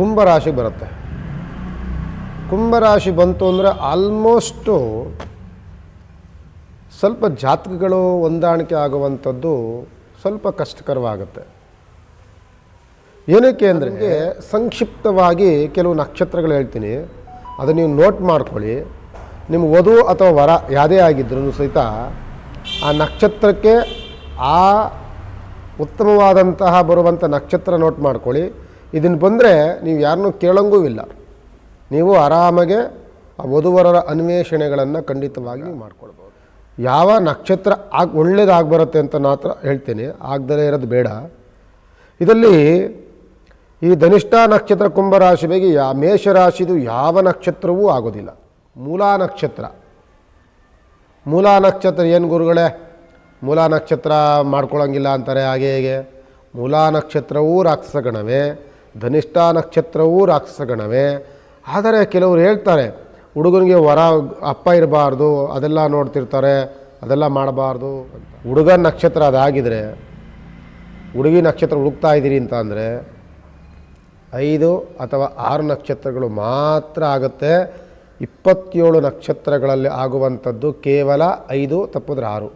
ಕುಂಭರಾಶಿ ಬರುತ್ತೆ. ಕುಂಭರಾಶಿ ಬಂತು ಅಂದರೆ ಆಲ್ಮೋಸ್ಟು ಸ್ವಲ್ಪ ಜಾತಕಗಳು ಹೊಂದಾಣಿಕೆ ಆಗುವಂಥದ್ದು ಸ್ವಲ್ಪ ಕಷ್ಟಕರವಾಗುತ್ತೆ. ಏನಕ್ಕೆ ಅಂದರೆ ಸಂಕ್ಷಿಪ್ತವಾಗಿ ಕೆಲವು ನಕ್ಷತ್ರಗಳು ಹೇಳ್ತೀನಿ. ಅದು ನೀವು ನೋಟ್ ಮಾಡ್ಕೊಳ್ಳಿ. ನಿಮ್ಮ ವಧು ಅಥವಾ ವರ ಯಾವುದೇ ಆಗಿದ್ರೂ ಸಹಿತ ಆ ನಕ್ಷತ್ರಕ್ಕೆ ಆ ಉತ್ತಮವಾದಂತಹ ಬರುವಂಥ ನಕ್ಷತ್ರ ನೋಟ್ ಮಾಡ್ಕೊಳ್ಳಿ. ಇದನ್ನು ಬಂದರೆ ನೀವು ಯಾರನ್ನೂ ಕೇಳಂಗೂ ಇಲ್ಲ. ನೀವು ಆರಾಮಾಗೆ ಆ ವಧುವರರ ಅನ್ವೇಷಣೆಗಳನ್ನು ಖಂಡಿತವಾಗಿ ಮಾಡ್ಕೊಳ್ಬೋದು. ಯಾವ ನಕ್ಷತ್ರ ಆಗ ಒಳ್ಳೇದಾಗಿ ಬರುತ್ತೆ ಅಂತ ಮಾತ್ರ ಹೇಳ್ತೇನೆ. ಆಗದಲೇ ಇರೋದು ಬೇಡ. ಇದರಲ್ಲಿ ಈ ಧನಿಷ್ಠ ನಕ್ಷತ್ರ ಕುಂಭರಾಶಿ ಬಗ್ಗೆ ಯಾ ಮೇಷರಾಶಿದು ಯಾವ ನಕ್ಷತ್ರವೂ ಆಗೋದಿಲ್ಲ. ಮೂಲಾ ನಕ್ಷತ್ರ. ಮೂಲಾ ನಕ್ಷತ್ರ ಏನು ಗುರುಗಳೇ? ಮೂಲಾ ನಕ್ಷತ್ರ ಮಾಡ್ಕೊಳ್ಳೋಂಗಿಲ್ಲ ಅಂತಾರೆ. ಹಾಗೆ ಹೇಗೆ. ಮೂಲಾ ನಕ್ಷತ್ರವೂ ರಾಕ್ಷಸಗಣವೇ. ಧನಿಷ್ಠ ನಕ್ಷತ್ರವೂ ರಾಕ್ಷಸಗಣವೇ ಆದರೆ ಕೆಲವರು ಹೇಳ್ತಾರೆ, ಹುಡುಗನಿಗೆ ವರ ಅಪ್ಪ ಇರಬಾರ್ದು, ಅದೆಲ್ಲ ನೋಡ್ತಿರ್ತಾರೆ, ಅದೆಲ್ಲ ಮಾಡಬಾರ್ದು ಅಂತ. ಹುಡುಗನ ನಕ್ಷತ್ರ ಅದಾಗಿದ್ರೆ, ಹುಡುಗಿ ನಕ್ಷತ್ರ ಹುಡುಕ್ತಾ ಇದ್ದೀರಿ ಅಂತ ಅಂದರೆ, ಐದು ಅಥವಾ ಆರು ನಕ್ಷತ್ರಗಳು ಮಾತ್ರ ಆಗುತ್ತೆ. ಇಪ್ಪತ್ತೇಳು ನಕ್ಷತ್ರಗಳಲ್ಲಿ ಆಗುವಂಥದ್ದು ಕೇವಲ ಐದು, ತಪ್ಪಿದ್ರೆ ಆರು.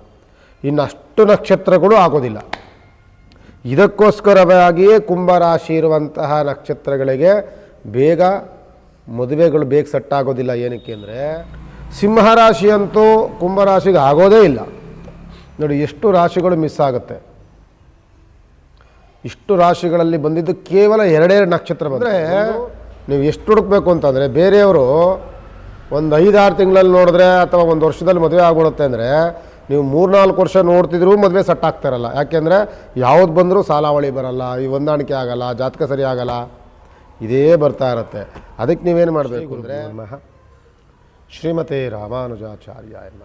ಇನ್ನಷ್ಟು ನಕ್ಷತ್ರಗಳು ಆಗೋದಿಲ್ಲ. ಇದಕ್ಕೋಸ್ಕರವಾಗಿಯೇ ಕುಂಭರಾಶಿ ಇರುವಂತಹ ನಕ್ಷತ್ರಗಳಿಗೆ ಬೇಗ ಮದುವೆಗಳು ಬೇಗ ಸೆಟ್ ಆಗೋದಿಲ್ಲ. ಏನಕ್ಕೆ ಅಂದರೆ ಸಿಂಹರಾಶಿ ಅಂತೂ ಕುಂಭರಾಶಿಗೆ ಆಗೋದೇ ಇಲ್ಲ. ನೋಡಿ, ಎಷ್ಟು ರಾಶಿಗಳು ಮಿಸ್ ಆಗುತ್ತೆ. ಇಷ್ಟು ರಾಶಿಗಳಲ್ಲಿ ಬಂದಿದ್ದು ಕೇವಲ ಎರಡೆರಡು ನಕ್ಷತ್ರ ಬಂದರೆ ನೀವು ಎಷ್ಟು ಹುಡುಕ್ಬೇಕು ಅಂತಂದರೆ ಬೇರೆಯವರು ಒಂದು ಐದಾರು ತಿಂಗಳಲ್ಲಿ ನೋಡಿದ್ರೆ ಅಥವಾ ಒಂದು ವರ್ಷದಲ್ಲಿ ಮದುವೆ ಆಗ್ಬಿಡುತ್ತೆ ಅಂದರೆ ನೀವು ಮೂರ್ನಾಲ್ಕು ವರ್ಷ ನೋಡ್ತಿದ್ರು ಮದುವೆ ಸೆಟ್ ಆಗ್ತಾರಲ್ಲ ಯಾಕೆಂದರೆ ಯಾವ್ದು ಬಂದರೂ ಸಾಲಾವಳಿ ಬರಲ್ಲ ಈ ಹೊಂದಾಣಿಕೆ ಆಗಲ್ಲ ಜಾತಕ ಸರಿ ಆಗಲ್ಲ. ಇದೇ ಬರ್ತಾ ಇರುತ್ತೆ. ಅದಕ್ಕೆ ನೀವೇನು ಮಾಡಬೇಕು ಅಂದರೆ ಶ್ರೀಮತಿ ರಾಮಾನುಜಾಚಾರ್ಯ ಎಂಬ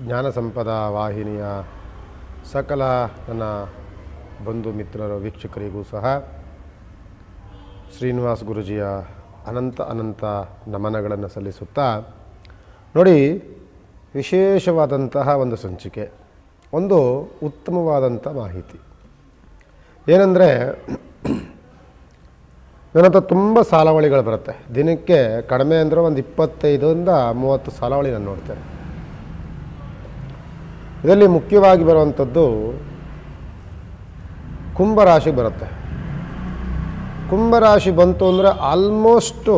ಜ್ಞಾನ ಸಂಪದ ವಾಹಿನಿಯ ಸಕಲ ನನ್ನ ಬಂಧು ಮಿತ್ರರು ವೀಕ್ಷಕರಿಗೂ ಸಹ ಶ್ರೀನಿವಾಸ್ ಗುರುಜಿಯ ಅನಂತ ಅನಂತ ನಮನಗಳನ್ನು ಸಲ್ಲಿಸುತ್ತಾ ನೋಡಿ ವಿಶೇಷವಾದಂತಹ ಒಂದು ಸಂಚಿಕೆ, ಒಂದು ಉತ್ತಮವಾದಂಥ ಮಾಹಿತಿ. ಏನಂದರೆ ನನ್ನ ಹತ್ರ ತುಂಬ ಸಾಲಾವಳಿಗಳು ಬರುತ್ತೆ. ದಿನಕ್ಕೆ ಕಡಿಮೆ ಅಂದರೆ ಒಂದು ಇಪ್ಪತ್ತೈದರಿಂದ ಮೂವತ್ತು ಸಾಲಾವಳಿ ನಾನು ನೋಡ್ತೇನೆ. ಇದರಲ್ಲಿ ಮುಖ್ಯವಾಗಿ ಬರುವಂಥದ್ದು ಕುಂಭರಾಶಿ ಬರುತ್ತೆ. ಕುಂಭರಾಶಿ ಬಂತು ಅಂದರೆ ಆಲ್ಮೋಸ್ಟು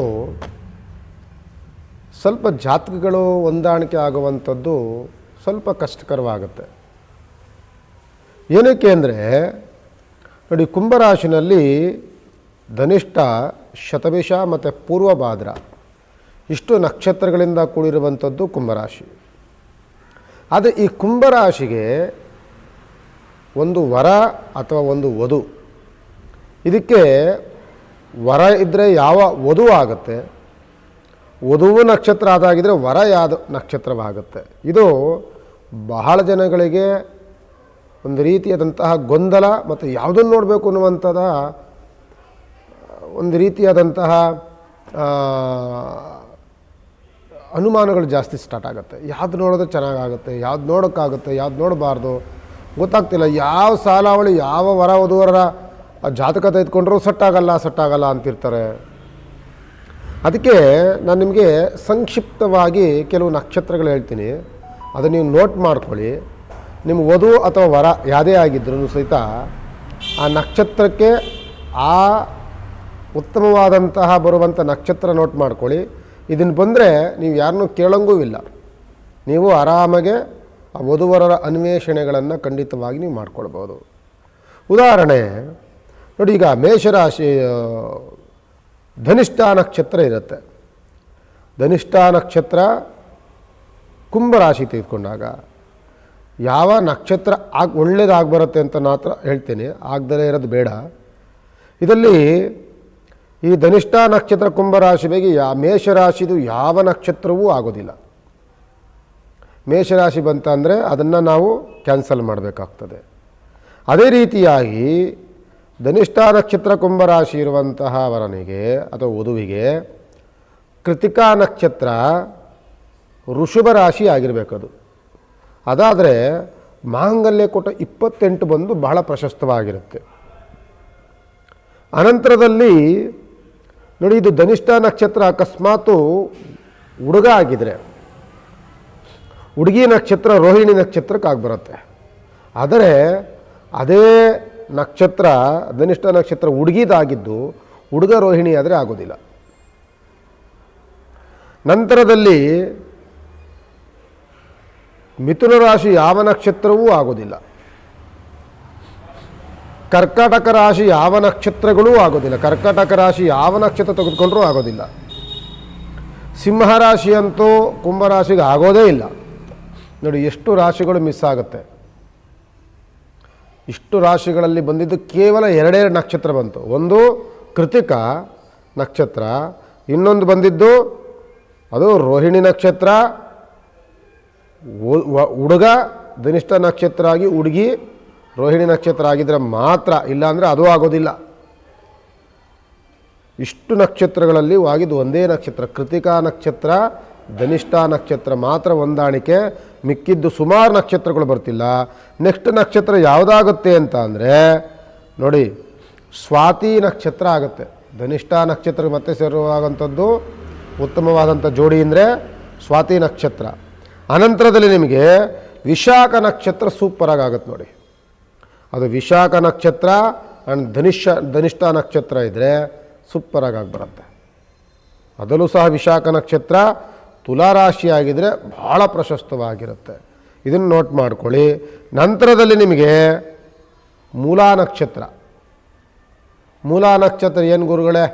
ಸ್ವಲ್ಪ ಜಾತಕಗಳು ಹೊಂದಾಣಿಕೆ ಆಗುವಂಥದ್ದು ಸ್ವಲ್ಪ ಕಷ್ಟಕರವಾಗುತ್ತೆ. ಏನಕ್ಕೆ ಅಂದರೆ, ನೋಡಿ ಕುಂಭರಾಶಿನಲ್ಲಿ ಧನಿಷ್ಠ ಶತಭಿಷ ಮತ್ತು ಪೂರ್ವಭಾದ್ರ ಇಷ್ಟು ನಕ್ಷತ್ರಗಳಿಂದ ಕೂಡಿರುವಂಥದ್ದು ಕುಂಭರಾಶಿ. ಆದರೆ ಈ ಕುಂಭರಾಶಿಗೆ ಒಂದು ವರ ಅಥವಾ ಒಂದು ವಧು. ಇದಕ್ಕೆ ವರ ಇದ್ದರೆ ಯಾವ ವಧು ಆಗುತ್ತೆ? ವಧುವು ನಕ್ಷತ್ರ ಅದಾಗಿದ್ದರೆ ವರ ಯಾವುದು ನಕ್ಷತ್ರವಾಗುತ್ತೆ. ಇದು ಬಹಳ ಜನಗಳಿಗೆ ಒಂದು ರೀತಿಯಾದಂತಹ ಗೊಂದಲ ಮತ್ತು ಯಾವುದನ್ನು ನೋಡಬೇಕು ಅನ್ನುವಂಥದ, ಒಂದು ರೀತಿಯಾದಂತಹ ಅನುಮಾನಗಳು ಜಾಸ್ತಿ ಸ್ಟಾರ್ಟ್ ಆಗುತ್ತೆ. ಯಾವ್ದು ನೋಡಿದ್ರೆ ಚೆನ್ನಾಗಾಗುತ್ತೆ, ಯಾವ್ದು ನೋಡೋಕ್ಕಾಗುತ್ತೆ, ಯಾವ್ದು ನೋಡಬಾರ್ದು ಗೊತ್ತಾಗ್ತಿಲ್ಲ. ಯಾವ ಸಾಲಾವಳಿ, ಯಾವ ವರ ವಧುವರ ಜಾತಕ ತೆಗೆದುಕೊಂಡ್ರೂ ಸಟ್ಟಾಗಲ್ಲ ಸಟ್ಟಾಗಲ್ಲ ಅಂತಿರ್ತಾರೆ. ಅದಕ್ಕೆ ನಾನು ನಿಮಗೆ ಸಂಕ್ಷಿಪ್ತವಾಗಿ ಕೆಲವು ನಕ್ಷತ್ರಗಳು ಹೇಳ್ತೀನಿ. ಅದನ್ನು ನೀವು ನೋಟ್ ಮಾಡ್ಕೊಳ್ಳಿ. ನಿಮ್ಮ ವಧು ಅಥವಾ ವರ ಯಾವುದೇ ಆಗಿದ್ರೂ ಸಹಿತ ಆ ನಕ್ಷತ್ರಕ್ಕೆ ಆ ಉತ್ತಮವಾದಂತಹ ಬರುವಂಥ ನಕ್ಷತ್ರ ನೋಟ್ ಮಾಡ್ಕೊಳ್ಳಿ. ಇದನ್ನು ಬಂದರೆ ನೀವು ಯಾರನ್ನೂ ಕೇಳೋಂಗೂ ಇಲ್ಲ. ನೀವು ಆರಾಮಾಗೆ ಆ ವಧುವರರ ಅನ್ವೇಷಣೆಗಳನ್ನು ಖಂಡಿತವಾಗಿ ನೀವು ಮಾಡ್ಕೊಳ್ಬೋದು. ಉದಾಹರಣೆ, ನೋಡಿ ಈಗ ಮೇಷರಾಶಿ ಧನಿಷ್ಠ ನಕ್ಷತ್ರ ಇರುತ್ತೆ. ಧನಿಷ್ಠ ನಕ್ಷತ್ರ ಕುಂಭರಾಶಿ ತೆಗೆದುಕೊಂಡಾಗ ಯಾವ ನಕ್ಷತ್ರ ಆಗ, ಒಳ್ಳೇದಾಗಿ ಬರುತ್ತೆ ಅಂತ ಮಾತ್ರ ಹೇಳ್ತೀನಿ. ಆಗದಲೇ ಇರೋದು ಬೇಡ. ಇದರಲ್ಲಿ ಈ ಧನಿಷ್ಠ ನಕ್ಷತ್ರ ಕುಂಭರಾಶಿ ಬಗ್ಗೆ ಯಾ, ಮೇಷರಾಶಿದು ಯಾವ ನಕ್ಷತ್ರವೂ ಆಗೋದಿಲ್ಲ. ಮೇಷರಾಶಿ ಬಂತ ಅಂದರೆ ಅದನ್ನು ನಾವು ಕ್ಯಾನ್ಸಲ್ ಮಾಡಬೇಕಾಗ್ತದೆ. ಅದೇ ರೀತಿಯಾಗಿ ಧನಿಷ್ಠ ನಕ್ಷತ್ರ ಕುಂಭರಾಶಿ ಇರುವಂತಹ ವರನಿಗೆ ಅಥವಾ ವಧುವಿಗೆ ಕೃತಿಕಾ ನಕ್ಷತ್ರ ಋಷಭ ರಾಶಿ ಆಗಿರಬೇಕದು ಅದಾದರೆ ಮಾಂಗಲ್ಯ ಕೊಟ್ಟ ಇಪ್ಪತ್ತೆಂಟು ಬಂದು ಬಹಳ ಪ್ರಶಸ್ತವಾಗಿರುತ್ತೆ. ಅನಂತರದಲ್ಲಿ ನೋಡಿ ಇದು ಧನಿಷ್ಠ ನಕ್ಷತ್ರ ಅಕಸ್ಮಾತು ಹುಡುಗ ಆಗಿದ್ರೆ ಹುಡುಗಿ ನಕ್ಷತ್ರ ರೋಹಿಣಿ ನಕ್ಷತ್ರಕ್ಕಾಗಿ ಆಗಿಬರುತ್ತೆ. ಆದರೆ ಅದೇ ನಕ್ಷತ್ರ, ಧನಿಷ್ಠ ನಕ್ಷತ್ರ ಹುಡುಗಿದಾಗಿದ್ದು ಹುಡುಗ ರೋಹಿಣಿ ಆದರೆ ಆಗೋದಿಲ್ಲ. ನಂತರದಲ್ಲಿ ಮಿಥುನ ರಾಶಿ ಯಾವ ನಕ್ಷತ್ರವೂ ಆಗೋದಿಲ್ಲ. ಕರ್ಕಾಟಕ ರಾಶಿ ಯಾವ ನಕ್ಷತ್ರಗಳೂ ಆಗೋದಿಲ್ಲ. ಕರ್ಕಾಟಕ ರಾಶಿ ಯಾವ ನಕ್ಷತ್ರ ತೆಗೆದುಕೊಂಡ್ರೂ ಆಗೋದಿಲ್ಲ. ಸಿಂಹ ಅಂತೂ ಕುಂಭರಾಶಿಗೆ ಆಗೋದೇ ಇಲ್ಲ. ನೋಡಿ, ಎಷ್ಟು ರಾಶಿಗಳು ಮಿಸ್ ಆಗುತ್ತೆ. ಇಷ್ಟು ರಾಶಿಗಳಲ್ಲಿ ಬಂದಿದ್ದು ಕೇವಲ ಎರಡೆರಡು ನಕ್ಷತ್ರ ಬಂತು. ಒಂದು ಕೃತಿಕ ನಕ್ಷತ್ರ, ಇನ್ನೊಂದು ಬಂದಿದ್ದು ಅದು ರೋಹಿಣಿ ನಕ್ಷತ್ರ ಹುಡುಗ ಧನಿಷ್ಠ ನಕ್ಷತ್ರ ಆಗಿ ಹುಡುಗಿ ರೋಹಿಣಿ ನಕ್ಷತ್ರ ಆಗಿದ್ರೆ ಮಾತ್ರ ಇಲ್ಲಾಂದರೆ ಅದು ಆಗೋದಿಲ್ಲ. ಇಷ್ಟು ನಕ್ಷತ್ರಗಳಲ್ಲಿ ಆಗಿದ್ದು ಒಂದೇ ನಕ್ಷತ್ರ, ಕೃತಿಕಾ ನಕ್ಷತ್ರ ಧನಿಷ್ಠ ನಕ್ಷತ್ರ ಮಾತ್ರ ಹೊಂದಾಣಿಕೆ, ಮಿಕ್ಕಿದ್ದು ಸುಮಾರು ನಕ್ಷತ್ರಗಳು ಬರ್ತಿಲ್ಲ. ನೆಕ್ಸ್ಟ್ ನಕ್ಷತ್ರ ಯಾವುದಾಗುತ್ತೆ ಅಂತ ಅಂದರೆ, ನೋಡಿ, ಸ್ವಾತಿ ನಕ್ಷತ್ರ ಆಗುತ್ತೆ. ಧನಿಷ್ಠ ನಕ್ಷತ್ರ ಮತ್ತೆ ಸೇರುವಾಗಂಥದ್ದು ಉತ್ತಮವಾದಂಥ ಜೋಡಿ ಅಂದರೆ ಸ್ವಾತಿ ನಕ್ಷತ್ರ. ಅನಂತರದಲ್ಲಿ ನಿಮಗೆ ವಿಶಾಖ ನಕ್ಷತ್ರ ಸೂಪರಾಗಿ ಆಗುತ್ತೆ ನೋಡಿ. ಅದು ವಿಶಾಖ ನಕ್ಷತ್ರ ಆ್ಯಂಡ್ ಧನಿಷ್ಠ ಧನಿಷ್ಠ ನಕ್ಷತ್ರ ಇದ್ದರೆ ಸೂಪರಾಗಿ ಬರುತ್ತೆ. ಅದರಲ್ಲೂ ಸಹ ವಿಶಾಖ ನಕ್ಷತ್ರ ತುಲಾರಾಶಿ ಆಗಿದ್ದರೆ ಭಾಳ ಪ್ರಶಸ್ತವಾಗಿರುತ್ತೆ. ಇದನ್ನು ನೋಟ್ ಮಾಡ್ಕೊಳ್ಳಿ. ನಂತರದಲ್ಲಿ ನಿಮಗೆ ಮೂಲಾ ನಕ್ಷತ್ರ. ಮೂಲಾ ನಕ್ಷತ್ರ ಏನು ಗುರುಗಳೇ?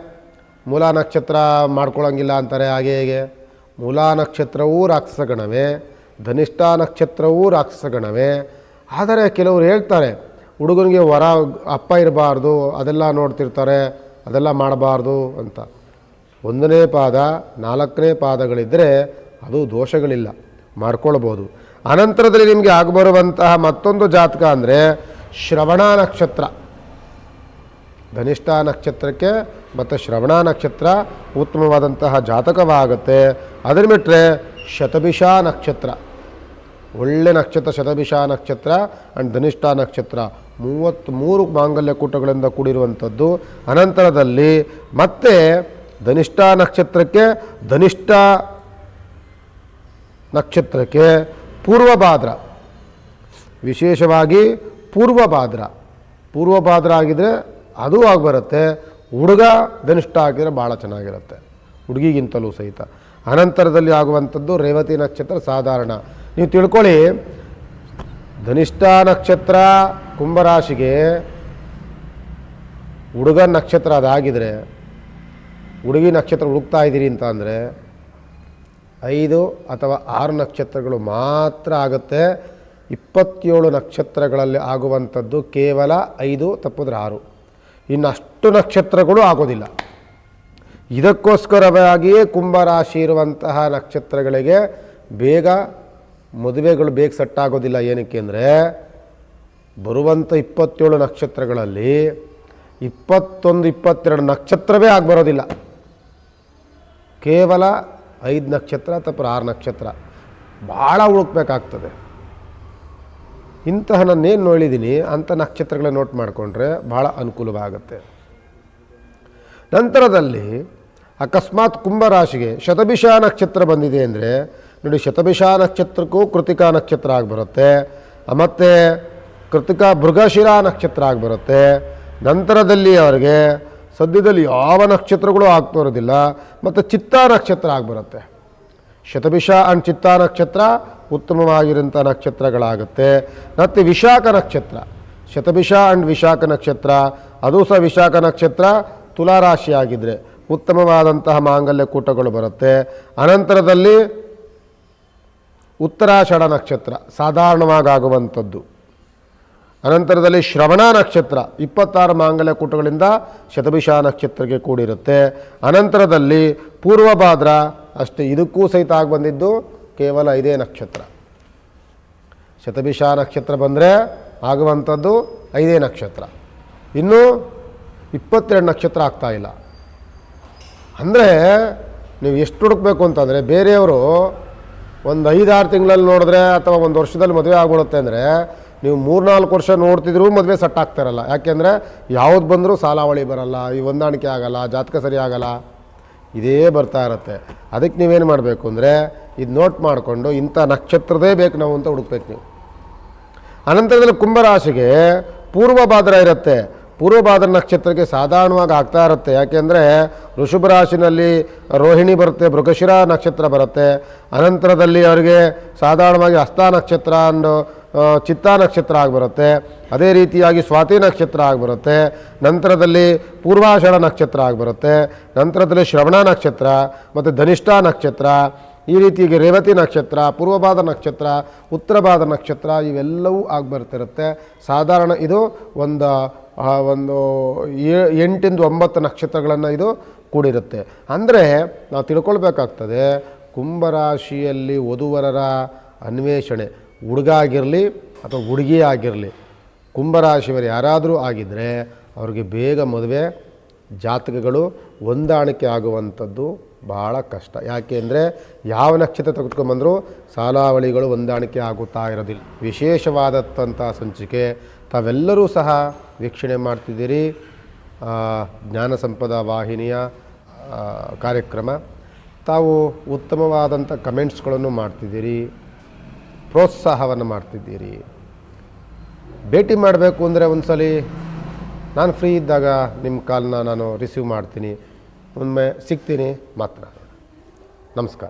ಮೂಲಾ ನಕ್ಷತ್ರ ಮಾಡ್ಕೊಳ್ಳೋಂಗಿಲ್ಲ ಅಂತಾರೆ. ಹಾಗೆ ಹೇಗೆ? ಮೂಲಾ ನಕ್ಷತ್ರವೂ ರಾಕ್ಷಸಗಣವೇ ಧನಿಷ್ಠ ನಕ್ಷತ್ರವೂ ರಾಕ್ಷಸಗಣವೇ ಆದರೆ ಕೆಲವರು ಹೇಳ್ತಾರೆ, ಹುಡುಗನಿಗೆ ವರ ಅಪ್ಪ ಇರಬಾರ್ದು, ಅದೆಲ್ಲ ನೋಡ್ತಿರ್ತಾರೆ, ಅದೆಲ್ಲ ಮಾಡಬಾರ್ದು ಅಂತ. ಒಂದನೇ ಪಾದ, ನಾಲ್ಕನೇ ಪಾದಗಳಿದ್ದರೆ ಅದು ದೋಷಗಳಿಲ್ಲ. ಮಾಡ್ಕೊಳ್ಬೋದು. ಅನಂತರದಲ್ಲಿ ನಿಮಗೆ ಆಗಬರುವಂತಹ ಮತ್ತೊಂದು ಜಾತಕ ಅಂದರೆ ಶ್ರವಣ ನಕ್ಷತ್ರ. ಧನಿಷ್ಠ ನಕ್ಷತ್ರಕ್ಕೆ ಮತ್ತು ಶ್ರವಣ ನಕ್ಷತ್ರ ಉತ್ತಮವಾದಂತಹ ಜಾತಕವಾಗುತ್ತೆ. ಅದನ್ನು ಬಿಟ್ಟರೆ ಶತಭಿಷ ನಕ್ಷತ್ರ. ಒಳ್ಳೆ ನಕ್ಷತ್ರ, ಶತಭಿಷ ನಕ್ಷತ್ರ ಆ್ಯಂಡ್ ಧನಿಷ್ಠ ನಕ್ಷತ್ರ. ಮೂವತ್ತ್ಮೂರು ಮಾಂಗಲ್ಯ ಕೂಟಗಳಿಂದ ಕೂಡಿರುವಂಥದ್ದು. ಅನಂತರದಲ್ಲಿ ಮತ್ತೆ ಧನಿಷ್ಠ ನಕ್ಷತ್ರಕ್ಕೆ ಧನಿಷ್ಠ ನಕ್ಷತ್ರಕ್ಕೆ ಪೂರ್ವಭಾದ್ರ. ವಿಶೇಷವಾಗಿ ಪೂರ್ವಭಾದ್ರ. ಪೂರ್ವಭಾದ್ರ ಆಗಿದರೆ ಅದು ಆಗಿಬರುತ್ತೆ. ಹುಡುಗ ಧನಿಷ್ಠ ಆಗಿದ್ರೆ ಭಾಳ ಚೆನ್ನಾಗಿರುತ್ತೆ. ಹುಡುಗಿಗಿಂತಲೂ ಸಹಿತ. ಅನಂತರದಲ್ಲಿ ಆಗುವಂಥದ್ದು ರೇವತಿ ನಕ್ಷತ್ರ ಸಾಧಾರಣ. ನೀವು ತಿಳ್ಕೊಳ್ಳಿ, ಧನಿಷ್ಠ ನಕ್ಷತ್ರ ಕುಂಭರಾಶಿಗೆ ಹುಡುಗ ನಕ್ಷತ್ರ ಅದಾಗಿದ್ರೆ ಹುಡುಗಿ ನಕ್ಷತ್ರ ಹುಡುಕ್ತಾ ಇದ್ದೀರಿ ಅಂತ ಅಂದರೆ ಐದು ಅಥವಾ ಆರು ನಕ್ಷತ್ರಗಳು ಮಾತ್ರ ಆಗುತ್ತೆ. ಇಪ್ಪತ್ತೇಳು ನಕ್ಷತ್ರಗಳಲ್ಲಿ ಆಗುವಂಥದ್ದು ಕೇವಲ ಐದು ತಪ್ಪಿದ್ರೆ ಆರು. ಇನ್ನು ಅಷ್ಟು ನಕ್ಷತ್ರಗಳು ಆಗೋದಿಲ್ಲ. ಇದಕ್ಕೋಸ್ಕರವಾಗಿಯೇ ಕುಂಭರಾಶಿ ಇರುವಂತಹ ನಕ್ಷತ್ರಗಳಿಗೆ ಬೇಗ ಮದುವೆಗಳು ಬೇಗ ಸೆಟ್ ಆಗೋದಿಲ್ಲ. ಏನಕ್ಕೆ ಅಂದರೆ ಬರುವಂಥ ಇಪ್ಪತ್ತೇಳು ನಕ್ಷತ್ರಗಳಲ್ಲಿ ಇಪ್ಪತ್ತೊಂದು, ಇಪ್ಪತ್ತೆರಡು ನಕ್ಷತ್ರವೇ ಆಗಿಬರೋದಿಲ್ಲ. ಕೇವಲ ಐದು ನಕ್ಷತ್ರ ಅಥವಾ ಆರು ನಕ್ಷತ್ರ. ಭಾಳ ಹುಡುಕ್ಬೇಕಾಗ್ತದೆ ಇಂತಹ ನಾನೇನು ನೋಡಿದ್ದೀನಿ ಅಂಥ ನಕ್ಷತ್ರಗಳ ನೋಟ್ ಮಾಡಿಕೊಂಡ್ರೆ ಭಾಳ ಅನುಕೂಲವಾಗುತ್ತೆ. ನಂತರದಲ್ಲಿ ಅಕಸ್ಮಾತ್ ಕುಂಭರಾಶಿಗೆ ಶತಭಿಷ ನಕ್ಷತ್ರ ಬಂದಿದೆ ಅಂದರೆ, ನೋಡಿ ಶತಭಿಷ ನಕ್ಷತ್ರಕ್ಕೂ ಕೃತಿಕಾ ನಕ್ಷತ್ರ ಆಗಿಬರುತ್ತೆ ಮತ್ತು ಕೃತಿಕಾ ಮೃಗಶಿರ ನಕ್ಷತ್ರ ಆಗಿಬರುತ್ತೆ ನಂತರದಲ್ಲಿ ಅವರಿಗೆ ಸದ್ಯದಲ್ಲಿ ಯಾವ ನಕ್ಷತ್ರಗಳು ಆಗ್ತಾ ಇರೋದಿಲ್ಲ ಮತ್ತು ಚಿತ್ತಾ ನಕ್ಷತ್ರ ಆಗಿಬರುತ್ತೆ ಶತಭಿಷ ಆ್ಯಂಡ್ ಚಿತ್ತಾ ನಕ್ಷತ್ರ ಉತ್ತಮವಾಗಿರೋಂಥ ನಕ್ಷತ್ರಗಳಾಗುತ್ತೆ. ಮತ್ತು ವಿಶಾಖ ನಕ್ಷತ್ರ, ಶತಭಿಷ ಆ್ಯಂಡ್ ವಿಶಾಖ ನಕ್ಷತ್ರ, ಅದು ಸಹ ವಿಶಾಖ ನಕ್ಷತ್ರ ತುಲಾರಾಶಿ ಆಗಿದ್ದರೆ ಉತ್ತಮವಾದಂತಹ ಮಾಂಗಲ್ಯ ಕೂಟಗಳು ಬರುತ್ತೆ. ಅನಂತರದಲ್ಲಿ ಉತ್ತರಾಷಾಢ ನಕ್ಷತ್ರ ಸಾಧಾರಣವಾಗಿ ಆಗುವಂಥದ್ದು. ಅನಂತರದಲ್ಲಿ ಶ್ರವಣ ನಕ್ಷತ್ರ, ಇಪ್ಪತ್ತಾರು ಮಾಂಗಲ್ಯ ಕೂಟಗಳಿಂದ ಶತಭಿಷ ನಕ್ಷತ್ರಕ್ಕೆ ಕೂಡಿರುತ್ತೆ. ಅನಂತರದಲ್ಲಿ ಪೂರ್ವಭಾದ್ರ, ಅಷ್ಟೇ ಇದಕ್ಕೂ ಸಹಿತ ಆಗಿ ಬಂದಿದ್ದು ಕೇವಲ ಐದೇ ನಕ್ಷತ್ರ. ಶತಭಿಷ ನಕ್ಷತ್ರ ಬಂದರೆ ಆಗುವಂಥದ್ದು ಐದೇ ನಕ್ಷತ್ರ. ಇನ್ನು ಇಪ್ಪತ್ತೆರಡು ನಕ್ಷತ್ರ ಆಗ್ತಾ ಇಲ್ಲ. ಅಂದರೆ ನೀವು ಎಷ್ಟು ಹುಡುಕ್ಬೇಕು ಅಂತಂದರೆ ಬೇರೆಯವರು ಒಂದು ಐದಾರು ತಿಂಗಳಲ್ಲಿ ನೋಡಿದ್ರೆ ಅಥವಾ ಒಂದು ವರ್ಷದಲ್ಲಿ ಮದುವೆ ಆಗ್ಬಿಡುತ್ತೆ ಅಂದರೆ ನೀವು ಮೂರ್ನಾಲ್ಕು ವರ್ಷ ನೋಡ್ತಿದ್ರು ಮದುವೆ ಸಟ್ ಆಗ್ತಾರಲ್ಲ. ಯಾಕೆಂದರೆ ಯಾವ್ದು ಬಂದರೂ ಸಾಲಾವಳಿ ಬರಲ್ಲ ಈ ಹೊಂದಾಣಿಕೆ ಆಗಲ್ಲ ಜಾತಕ ಸರಿ ಆಗಲ್ಲ. ಇದೇ ಬರ್ತಾ ಇರುತ್ತೆ. ಅದಕ್ಕೆ ನೀವೇನು ಮಾಡಬೇಕು ಅಂದರೆ ಇದು ನೋಟ್ ಮಾಡಿಕೊಂಡು ಇಂಥ ನಕ್ಷತ್ರದೇ ಬೇಕು ನಾವು ಅಂತ ಹುಡುಕ್ಬೇಕು ನೀವು. ಅನಂತರದಲ್ಲಿ ಕುಂಭರಾಶಿಗೆ ಪೂರ್ವ ಭಾದ್ರ ಇರುತ್ತೆ. ಪೂರ್ವ ಭಾದ್ರ ನಕ್ಷತ್ರಕ್ಕೆ ಸಾಧಾರಣವಾಗಿ ಆಗ್ತಾ ಇರುತ್ತೆ. ಯಾಕೆಂದರೆ ಋಷಭ ರಾಶಿನಲ್ಲಿ ರೋಹಿಣಿ ಬರುತ್ತೆ ಮೃಗಶಿರ ನಕ್ಷತ್ರ ಬರುತ್ತೆ. ಅನಂತರದಲ್ಲಿ ಅವರಿಗೆ ಸಾಧಾರಣವಾಗಿ ಹಸ್ತ ನಕ್ಷತ್ರ ಆ, ಚಿತ್ತಾ ನಕ್ಷತ್ರ ಆಗಿಬರುತ್ತೆ. ಅದೇ ರೀತಿಯಾಗಿ ಸ್ವಾತಿ ನಕ್ಷತ್ರ ಆಗಿಬರುತ್ತೆ. ನಂತರದಲ್ಲಿ ಪೂರ್ವಾಷಾಢ ನಕ್ಷತ್ರ ಆಗಿಬರುತ್ತೆ. ನಂತರದಲ್ಲಿ ಶ್ರವಣ ನಕ್ಷತ್ರ ಮತ್ತು ಧನಿಷ್ಠ ನಕ್ಷತ್ರ. ಈ ರೀತಿಯಾಗಿ ರೇವತಿ ನಕ್ಷತ್ರ, ಪೂರ್ವಭಾದ ನಕ್ಷತ್ರ, ಉತ್ತರಭಾದ ನಕ್ಷತ್ರ ಇವೆಲ್ಲವೂ ಆಗಿ ಬರ್ತಿರುತ್ತೆ ಸಾಧಾರಣ ಇದು ಒಂದು ಒಂದು ಎಂಟಿಂದ ಒಂಬತ್ತು ನಕ್ಷತ್ರಗಳನ್ನು ಇದು ಕೂಡಿರುತ್ತೆ. ಅಂದರೆ ನಾವು ತಿಳ್ಕೊಳ್ಬೇಕಾಗ್ತದೆ ಕುಂಭರಾಶಿಯಲ್ಲಿ ವಧುವರರ ಅನ್ವೇಷಣೆ. ಹುಡುಗ ಆಗಿರಲಿ ಅಥವಾ ಹುಡುಗಿ ಆಗಿರಲಿ ಕುಂಭರಾಶಿಯವರು ಯಾರಾದರೂ ಆಗಿದ್ದರೆ ಅವ್ರಿಗೆ ಬೇಗ ಮದುವೆ, ಜಾತಕಗಳು ಹೊಂದಾಣಿಕೆ ಆಗುವಂಥದ್ದು ಭಾಳ ಕಷ್ಟ. ಯಾಕೆ ಅಂದರೆ ಯಾವ ನಕ್ಷತ್ರ ತೆಗೆದುಕೊಂಬಂದರೂ ಸಾಲಾವಳಿಗಳು ಹೊಂದಾಣಿಕೆ ಆಗುತ್ತಾ ಇರೋದಿಲ್ಲ. ವಿಶೇಷವಾದಂಥ ಸಂಚಿಕೆ, ತಾವೆಲ್ಲರೂ ಸಹ ವೀಕ್ಷಣೆ ಮಾಡ್ತಿದ್ದೀರಿ. ಜ್ಞಾನ ಸಂಪದ ವಾಹಿನಿಯ ಕಾರ್ಯಕ್ರಮ. ತಾವು ಉತ್ತಮವಾದಂಥ ಕಮೆಂಟ್ಸ್ಗಳನ್ನು ಮಾಡ್ತಿದ್ದೀರಿ. ಪ್ರೋತ್ಸಾಹವನ್ನು ಮಾಡ್ತಿದ್ದೀರಿ. ಭೇಟಿ ಮಾಡಬೇಕು ಅಂದರೆ ಒಂದು ಸಲ ನಾನು ಫ್ರೀ ಇದ್ದಾಗ ನಿಮ್ಮ ಕಾಲನ್ನ ನಾನು ರಿಸೀವ್ ಮಾಡ್ತೀನಿ. ಒಮ್ಮೆ ಸಿಗ್ತೀನಿ, ಮಾತ್ರ. ನಮಸ್ಕಾರ.